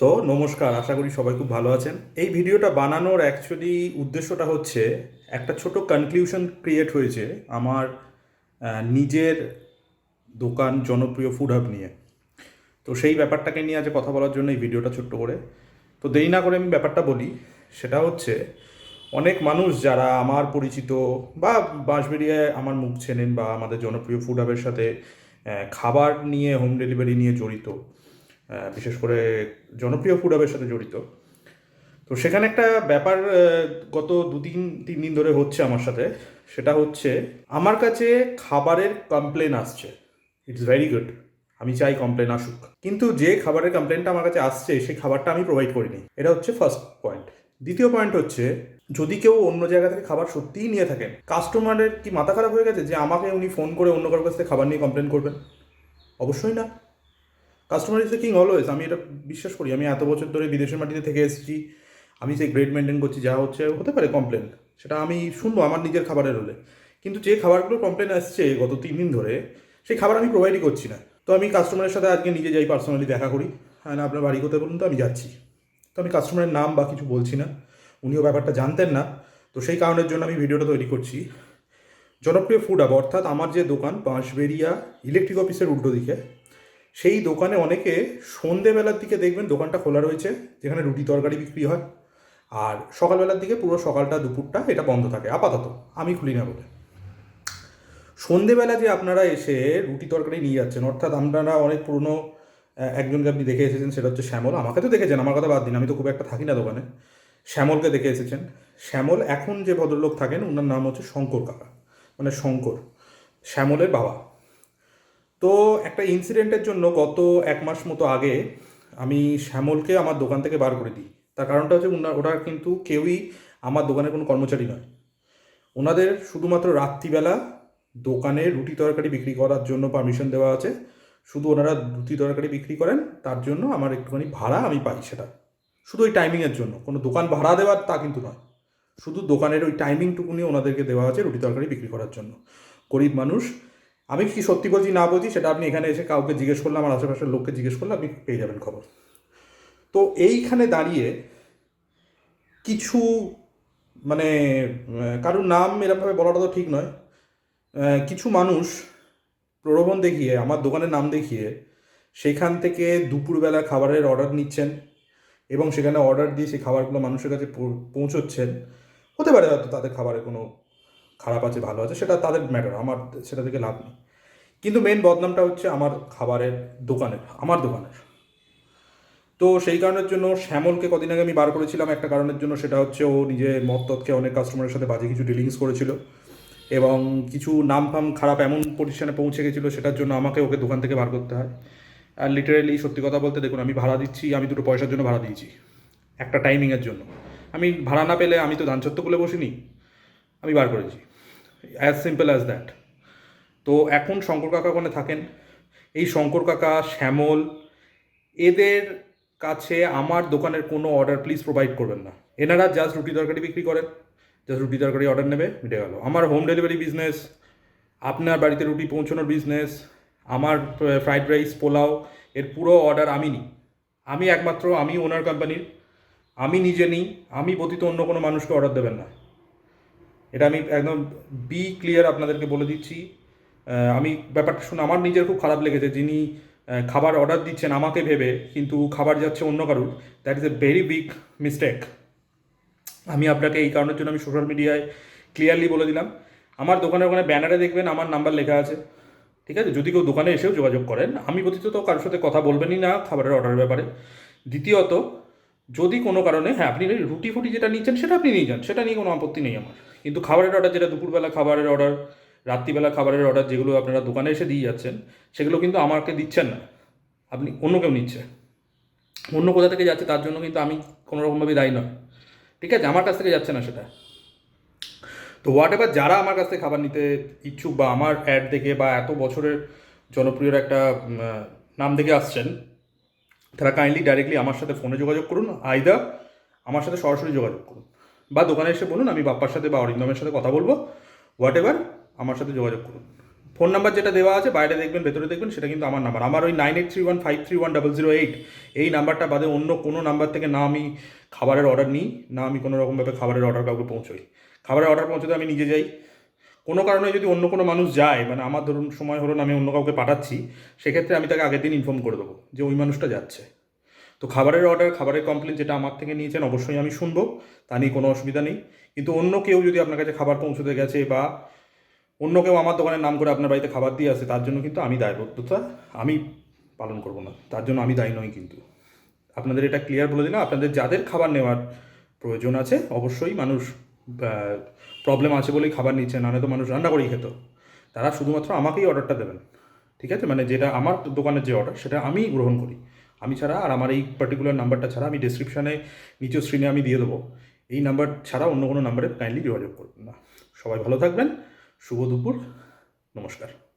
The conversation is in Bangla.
তো নমস্কার, আশা করি সবাই খুব ভালো আছেন। এই ভিডিওটা বানানোর অ্যাকচুয়ালি উদ্দেশ্যটা হচ্ছে, একটা ছোট কনক্লিউশন ক্রিয়েট হয়েছে আমার নিজের দোকান জনপ্রিয় ফুড হাব নিয়ে। তো সেই ব্যাপারটাকে নিয়ে আজ কথা বলার জন্য এই ভিডিওটা ছোট্ট করে। তো দেরি না করে আমি ব্যাপারটা বলি, সেটা হচ্ছে, অনেক মানুষ যারা আমার পরিচিত বা বাঁশবেরিয়ায় আমার মুখ চেনেন বা আমাদের জনপ্রিয় ফুড হাবের সাথে খাবার নিয়ে হোম ডেলিভারি নিয়ে জড়িত বিশেষ করে জনপ্রিয় ফুড হাবের সাথে জড়িত। তো সেখানে একটা ব্যাপার গত দু তিন তিন দিন ধরে হচ্ছে আমার সাথে। সেটা হচ্ছে, আমার কাছে খাবারের কমপ্লেন আসছে। ইটস ভেরি গুড আমি চাই কমপ্লেন আসুক। কিন্তু যে খাবারের কমপ্লেনটা আমার কাছে আসছে, সেই খাবারটা আমি প্রোভাইড করিনি। এটা হচ্ছে ফার্স্ট পয়েন্ট দ্বিতীয় পয়েন্ট হচ্ছে, যদি কেউ অন্য জায়গা থেকে খাবার সত্যিই নিয়ে থাকেন কাস্টমারের কি মাথা খারাপ হয়ে গেছে যে আমাকে উনি ফোন করে অন্য কারোর কাছ থেকে খাবার নিয়ে কমপ্লেন করবেন? অবশ্যই না। কাস্টমার ইজ কিং অলওয়েজ আমি এটা বিশ্বাস করি। আমি এত বছর ধরে বিদেশের মাটিতে থেকে এসেছি। আমি সেই গ্রেড মেনটেন করছি, যা হচ্ছে, হতে পারে কমপ্লেন সেটা আমি শুনব আমার নিজের খাবারের হলে। কিন্তু যে খাবারগুলো কমপ্লেন আসছে গত তিন দিন ধরে, সেই খাবার আমি প্রোভাইডই করছি না। তো আমি কাস্টমারের সাথে আজকে নিজে যাই পার্সোনালি দেখা করি। হ্যাঁ আপনার বাড়ি কোথায় বলুন তো? আমি যাচ্ছি। তো আমি কাস্টমারের নাম বা কিছু বলছি না। উনিও ব্যাপারটা জানতেন না। তো সেই কারণের জন্য আমি ভিডিওটা তৈরি করছি। জনপ্রিয় ফুড আপ অর্থাৎ আমার যে দোকান বাঁশবেরিয়া ইলেকট্রিক অফিসের উল্টো দিকে। সেই দোকানে অনেকে সন্ধেবেলার দিকে দেখবেন দোকানটা খোলা রয়েছে, যেখানে রুটি তরকারি বিক্রি হয়। আর সকালবেলার দিকে পুরো সকালটা দুপুরটা এটা বন্ধ থাকে, আপাতত। আমি খুলি না বলে। সন্ধেবেলা যে আপনারা এসে রুটি তরকারি নিয়ে যাচ্ছেন, অর্থাৎ আপনারা অনেক পুরনো একজনকে আপনি দেখে এসেছেন, সেটা হচ্ছে শ্যামল। আমাকে তো দেখেছেন, আমার কথা বাদ দিন, আমি তো খুব একটা থাকি না দোকানে। শ্যামলকে দেখে এসেছেন। শ্যামল এখন যে ভদ্রলোক থাকেন ওনার নাম হচ্ছে শঙ্কর কাকা। মানে শঙ্কর, শ্যামলের বাবা। তো একটা ইনসিডেন্টের জন্য গত এক মাস মতো আগে আমি শ্যামলকে আমার দোকান থেকে বার করে দিই। তার কারণটা হচ্ছে ওরা কিন্তু কেউই আমার দোকানের কোনো কর্মচারী নয়। ওনাদের শুধুমাত্র রাত্রিবেলা দোকানে রুটি তরকারি বিক্রি করার জন্য পারমিশন দেওয়া আছে। শুধু ওনারা রুটি তরকারি বিক্রি করেন, তার জন্য আমার একটুখানি ভাড়া আমি পাই সেটা। শুধু ওই টাইমিংয়ের জন্য, কোনো দোকান ভাড়া দেওয়ার তা কিন্তু নয়। শুধু দোকানের ওই টাইমিংটুকুনি ওনাদেরকে দেওয়া আছে রুটি তরকারি বিক্রি করার জন্য। গরিব মানুষ আমি কি সত্যি বলছি, না বলছি, সেটা আপনি এখানে এসে কাউকে জিজ্ঞেস করলে আমার আশেপাশের লোককে জিজ্ঞেস করলে আপনি পেয়ে যাবেন খবর। তো এইখানে দাঁড়িয়ে কিছু মানে কারোর নাম এরকমভাবে বলাটা তো ঠিক নয়। কিছু মানুষ প্রলোভন দেখিয়ে, আমার দোকানের নাম দেখিয়ে, সেখান থেকে দুপুরবেলা খাবারের অর্ডার নিচ্ছেন এবং সেখানে অর্ডার দিয়ে সেই খাবারগুলো মানুষের কাছে পৌঁছচ্ছেন। হতে পারে হয়তো তাদের খাবারে কোনো খারাপ আছে, ভালো আছে, সেটা তাদের ম্যাটার আমার সেটা থেকে লাভ নেই। কিন্তু মেন বদনামটা হচ্ছে আমার খাবারের দোকানের, আমার দোকানের। তো সেই কারণের জন্য শ্যামলকে কদিন আগে আমি বার করেছিলাম, একটা কারণের জন্য সেটা হচ্ছে ও নিজে মদ তৎকে অনেক কাস্টমারের সাথে বাজে কিছু ডিলিংস করেছিল এবং কিছু নাম ফাম খারাপ এমন পজিশনে পৌঁছে গেছিল, সেটার জন্য আমাকে ওকে দোকান থেকে বার করতে হয়। আর লিটারেলি সত্যি কথা বলতে দেখুন, আমি ভাড়া দিচ্ছি, আমি দুটো পয়সার জন্য ভাড়া দিয়েছি, একটা টাইমিংয়ের জন্য। আমি ভাড়া না পেলে আমি তো ধানচত্ব খুলে বসিনি। আমি বার করেছি। অ্যাজ সিম্পল অ্যাজ দ্যাট তো এখন শঙ্কর কাকা ওখানে থাকেন। এই শঙ্কর কাকা, শ্যামল, এদের কাছে আমার দোকানের কোনো অর্ডার প্লিজ প্রোভাইড করবেন না। এনারা জাস্ট রুটি তরকারি বিক্রি করেন। জাস্ট রুটি তরকারি অর্ডার নেবে, মিটে গেল। আমার হোম ডেলিভারি বিজনেস আপনার বাড়িতে রুটি পৌঁছানোর বিজনেস আমার ফ্রাইড রাইস পোলাও, এর পুরো অর্ডার আমি নিই। আমি একমাত্র, আমি ওনার কোম্পানির আমি নিজে নিই। আমি ব্যতীত অন্য কোনো মানুষকে অর্ডার দেবেন না। এটা আমি একদম বি ক্লিয়ার আপনাদেরকে বলে দিচ্ছি। আমি ব্যাপারটা শুনে আমার নিজের খুব খারাপ লেগেছে। যিনি খাবার অর্ডার দিচ্ছেন আমাকে ভেবে, কিন্তু খাবার যাচ্ছে অন্য কারুর that is a very big mistake আমি আপনাকে এই কারণের জন্য আমি সোশ্যাল মিডিয়ায় ক্লিয়ারলি বলে দিলাম। আমার দোকানের ওখানে ব্যানারে দেখবেন, আমার নাম্বার লেখা আছে। ঠিক আছে? যদি কেউ দোকানে এসেও যোগাযোগ করেন, আমি ব্যতীত তো কারোর সাথে কথা বলবেনই না খাবারের অর্ডারের ব্যাপারে। দ্বিতীয়ত যদি কোনো কারণে হ্যাঁ আপনি রুটি ফুটি যেটা নিচ্ছেন, সেটা আপনি নিয়ে যান, সেটা নিয়ে কোনো আপত্তি নেই আমার। কিন্তু খাবারের অর্ডার যেটা দুপুরবেলা খাবারের অর্ডার রাত্রিবেলা খাবারের অর্ডার যেগুলো আপনারা দোকানে এসে দিয়ে যাচ্ছেন, সেগুলো কিন্তু আমাকে দিচ্ছেন না। আপনি অন্য কেউ নিচ্ছে। অন্য কোথা থেকে যাচ্ছে, তার জন্য কিন্তু আমি কোনোরকমভাবে দায়ী নয়। ঠিক আছে? আমার কাছ থেকে যাচ্ছে না সেটা। তো হোয়াট এভার যারা আমার কাছ থেকে খাবার নিতে ইচ্ছুক বা আমার অ্যাড দেখে বা এত বছরের জনপ্রিয়র একটা নাম দেখে আসছেন তারা কাইন্ডলি ডাইরেক্টলি আমার সাথে ফোনে যোগাযোগ করুন আইদা আমার সাথে সরাসরি যোগাযোগ করুন। বা দোকানে এসে বলুন, আমি বাপ্পার সাথে বা অরিন্দমের সাথে কথা বলব হোয়াট এভার আমার সাথে যোগাযোগ করুন। ফোন নাম্বার যেটা দেওয়া আছে, বাইরে দেখবেন, ভেতরে দেখবেন, সেটা কিন্তু আমার নাম্বার আমার ওই nine eight three one five three one double zero eight এই নাম্বারটা বাদে অন্য কোনো নাম্বার থেকে না আমি খাবারের অর্ডার নিই, না আমি কোনো রকমভাবে খাবারের অর্ডার কাউকে পৌঁছোই। খাবারের অর্ডার পৌঁছতে আমি নিজে যাই। কোনো কারণে যদি অন্য কোনো মানুষ যায় মানে আমার ধরুন সময় হলো না, আমি অন্য কাউকে পাঠাচ্ছি, সেক্ষেত্রে আমি তাকে আগের দিন ইনফর্ম করে দেবো যে ওই মানুষটা যাচ্ছে। তো খাবারের অর্ডার খাবারের কমপ্লেন যেটা আমার থেকে নিয়েছেন, অবশ্যই আমি শুনব, তা নিয়ে কোনো অসুবিধা নেই। কিন্তু অন্য কেউ যদি আপনার কাছে খাবার পৌঁছতে গেছে বা অন্য কেউ আমার দোকানের নাম করে আপনার বাড়িতে খাবার দিয়ে আসে, তার জন্য কিন্তু আমি দায়বদ্ধতা আমি পালন করব না। তার জন্য আমি দায়ী নই কিন্তু। আপনাদের এটা ক্লিয়ার বলে দিলাম। আপনাদের যাদের খাবার নেওয়ার প্রয়োজন আছে, অবশ্যই মানুষ প্রবলেম আছে বলেই খাবার নিচ্ছে, নাহলে তো মানুষ রান্না করেই খেত। তারা শুধুমাত্র আমাকেই অর্ডারটা দেবেন। ঠিক আছে? মানে যেটা আমার দোকানের যে অর্ডার সেটা আমি গ্রহণ করি। আমি ছাড়া আর আমার এই পার্টিকুলার নাম্বারটা ছাড়া আমি ডিসক্রিপশানে নিচের স্ক্রিনে আমি দিয়ে দেবো। এই নাম্বার ছাড়া অন্য কোনো নাম্বারে কাইন্ডলি যোগাযোগ করবেন না। সবাই ভালো থাকবেন। শুভ দুপুর। নমস্কার।